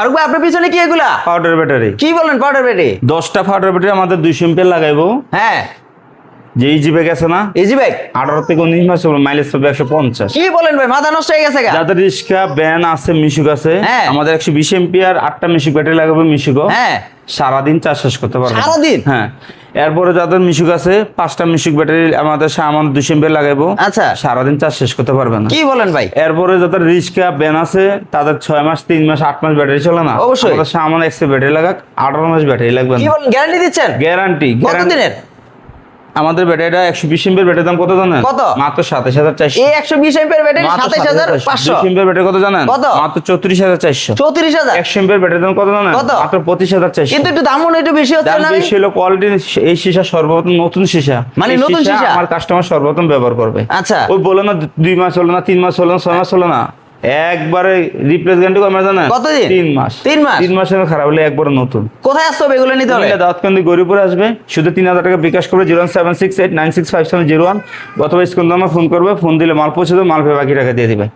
ফারুক ভাই আপনার পিছনে কি এগুলা? পাউডার ব্যাটারি কি বলেন পাউডার ব্যাটারি দশটা পাউডার ব্যাটারি আমাদের দুইশো এমপি লাগাইবো হ্যাঁ। যে ইজি ব্যাগ আছে না ইজি ব্যাগ আঠারো থেকে উনিশ মাস মাইলেজ পাবে একশো পঞ্চাশ। কি বলেন ভাই মাথা নষ্ট হয়ে গেছে যাদের রিক্সা ব্যান আছে মিশুক আছে হ্যাঁ। আমাদের একশো বিশ এমপিয়ার আটটা মিশুক ব্যাটারি লাগাবো মিশুক হ্যাঁ। সারাদিন চার্জ শেষ করতে পারবে। সারাদিন? হ্যাঁ। এরপরে যাদের মিশুক আছে পাঁচটা মিশুক ব্যাটারি আমাদের সামান দুশো এমপি লাগাইবো। আচ্ছা। সারাদিন চার্জ শেষ করতে পারবে না। কি বলেন ভাই? এরপরে যাদের রিক্সা ব্যান আছে তাদের ছয় মাস তিন মাস আট মাস ব্যাটারি চলে না। অবশ্যই। সামান একশো ব্যাটারি লাগাক আঠারো মাস ব্যাটারি লাগবে কি বলেন গ্যারান্টি দিচ্ছেন? গ্যারান্টি কত দিনের আমাদের ব্যাটারিটা একশো বিশ এমপিয়ার ব্যাটারির দাম কত জানেন? কত? মাত্র সাতাশ হাজার চারশো। এই একশো বিশ এমপের ব্যাটারি সাতাইশ হাজার পাঁচশো। এমপিয়ার ব্যাটারি কত জানেন? কত? মাত্র চৌত্রিশ হাজার চারশো। চৌত্রিশ হাজার। একশো এমপিয়ার ব্যাটারির দাম কত জানেন? কত? মাত্র পঁচিশ হাজার চারশো। কিন্তু একটু দাম মনে একটু বেশি হচ্ছে না? বেশি হলো কোয়ালিটি এই সীসা সর্বপ্রথম নতুন সীসা। মানে নতুন সীসা? আমার কাস্টমার সর্বপ্রথম ব্যবহার করবে। আচ্ছা। ওই বলে না দুই মাস হলো না তিন মাস হলো না ছয় মাস হলো না। একবারে রিপ্লেস গ্যারান্টি কমে জানেন? কতদিন? তিন মাস। তিন মাস? তিন মাসের খারাপ হলে একবারে নতুন। কোথায় আসতে হবে এগুলো নিতে হবে? কেন্দ্র গরিপুরে আসবে। শুধু তিন হাজার টাকা বিকাশ করবে zero seven six eight nine six five seven zero one. অথবা স্কুল ফোন করবে ফোন দিলে মাল পৌঁছে দেবে মাল পেয়ে বাকি টাকা দিয়ে দিবে।